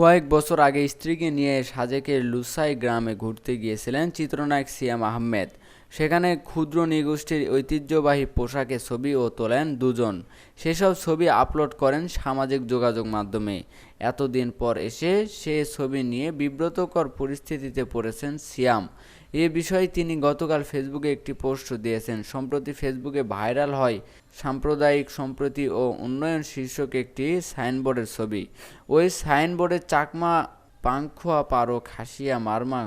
কয়েক বছর আগে স্ত্রীকে নিয়ে সাজেকের লুসাই গ্রামে ঘুরতে গিয়েছিলেন চিত্রনায়ক সিয়াম আহমেদ। সেখানে ক্ষুদ্র নৃগোষ্ঠীর ঐতিহ্যবাহী পোশাকে ছবিও তোলেন দুজন। সেসব ছবি আপলোড করেন সামাজিক যোগাযোগ মাধ্যমে। এতদিন পর এসে সে ছবি নিয়ে বিব্রতকর পরিস্থিতিতে পড়েছেন সিয়াম। এ বিষয়ে তিনি গতকাল ফেসবুকে একটি পোস্ট দিয়েছেন। সম্প্রতি ফেসবুকে ভাইরাল হয় সাম্প্রদায়িক সম্প্রতি ও উন্নয়ন শীর্ষক একটি সাইনবোর্ডের ছবি। ওই সাইনবোর্ডে চাকমা, পাংখুয়া পারো খাসিয়া মারমা,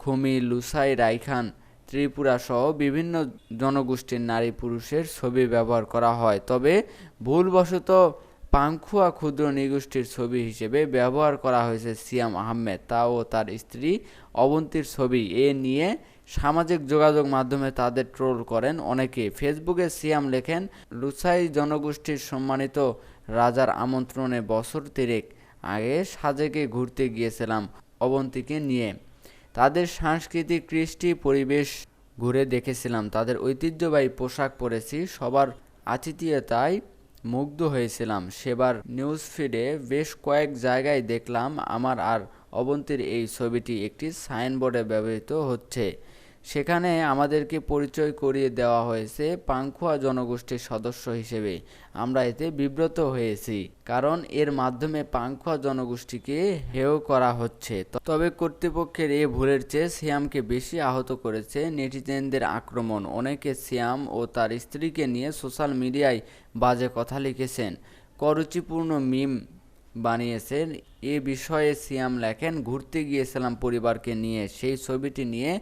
খুমি, লুসাই, রাইখান, ত্রিপুরা সহ বিভিন্ন জনগোষ্ঠীর নারী পুরুষের ছবি ব্যবহার করা হয়। তবে ভুলবশত পাংখুয়া ক্ষুদ্র নৃগোষ্ঠীর ছবি হিসেবে ব্যবহার করা হয়েছে সিয়াম আহমেদ তা ও তার স্ত্রী অবন্তীর ছবি। এ নিয়ে সামাজিক যোগাযোগ মাধ্যমে তাদের ট্রোল করেন অনেকে। ফেসবুকে সিয়াম লেখেন লুসাই জনগোষ্ঠীর সম্মানিত রাজার আমন্ত্রণে বছর তিরেক আগে সাজেকে ঘুরতে গিয়েছিলাম অবন্তীকে নিয়ে। তাদের সাংস্কৃতিক কৃষ্টি পরিবেশ ঘুরে দেখেছিলাম। তাদের ঐতিহ্যবাহী পোশাক পরেছি, সবার আতিথেয়তায় মুগ্ধ হয়েছিলাম। সেবার নিউজ ফিডে বেশ কয়েক জায়গায় দেখলাম, আমার আর অবন্তীর এই ছবিটি একটি সাইনবোর্ডে ব্যবহৃত হচ্ছে। সেখানে আমাদেরকে পরিচয় করিয়ে দেওয়া হয়েছে পাংখুয়া জনগোষ্ঠীর সদস্য হিসেবে। আমরা এতে বিব্রত হয়েছি, কারণ এর মাধ্যমে পাংখুয়া জনগোষ্ঠীকে হেয় করা হচ্ছে। তবে কর্তৃপক্ষের এই ভুলের চেয়ে সিয়ামকে বেশি আহত করেছে নেটিজেনদের আক্রমণ। অনেকে সিয়াম ও তার স্ত্রীকে নিয়ে সোশ্যাল মিডিয়ায় বাজে কথা লিখেছেন। করুচিপূর্ণ মিম বানিয়েছেন। এ বিষয়ে সিয়াম লেখেন, ঘুরতে গিয়েছিলাম পরিবারকে নিয়ে, সেই ছবিটি নিয়ে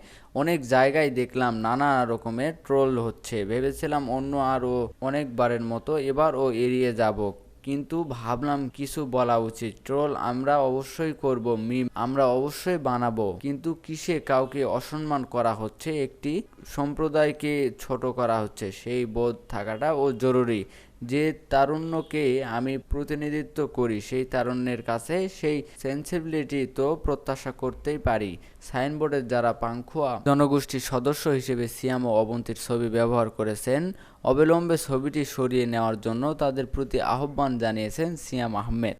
অনেক জায়গায় দেখলাম, নানা রকমের ট্রোল হচ্ছে। ভেবেছিলাম অন্য আরও অনেকবারের মতো এবারও এড়িয়ে যাব, কিন্তু ভাবলাম কিছু বলা উচিত। ট্রোল আমরা অবশ্যই করব, মিম আমরা অবশ্যই বানাবো, কিন্তু কিসে কাউকে অসম্মান করা হচ্ছে? একটি সম্প্রদায়কে ছোট করা হচ্ছে, সেই বোধ থাকাটা ও জরুরি। যে তারুণ্যকে আমি প্রতিনিধিত্ব করি, সেই তারুণ্যের কাছে সেই সেন্সিবিলিটি তো প্রত্যাশা করতেই পারি। সাইনবোর্ডের যারা পাংখুয়া জনগোষ্ঠীর সদস্য হিসেবে সিয়াম ও অবন্তীর ছবি ব্যবহার করেছেন, অবিলম্বে ছবিটি সরিয়ে নেওয়ার জন্য তাদের প্রতি আহ্বান জানিয়েছেন সিয়াম আহমেদ।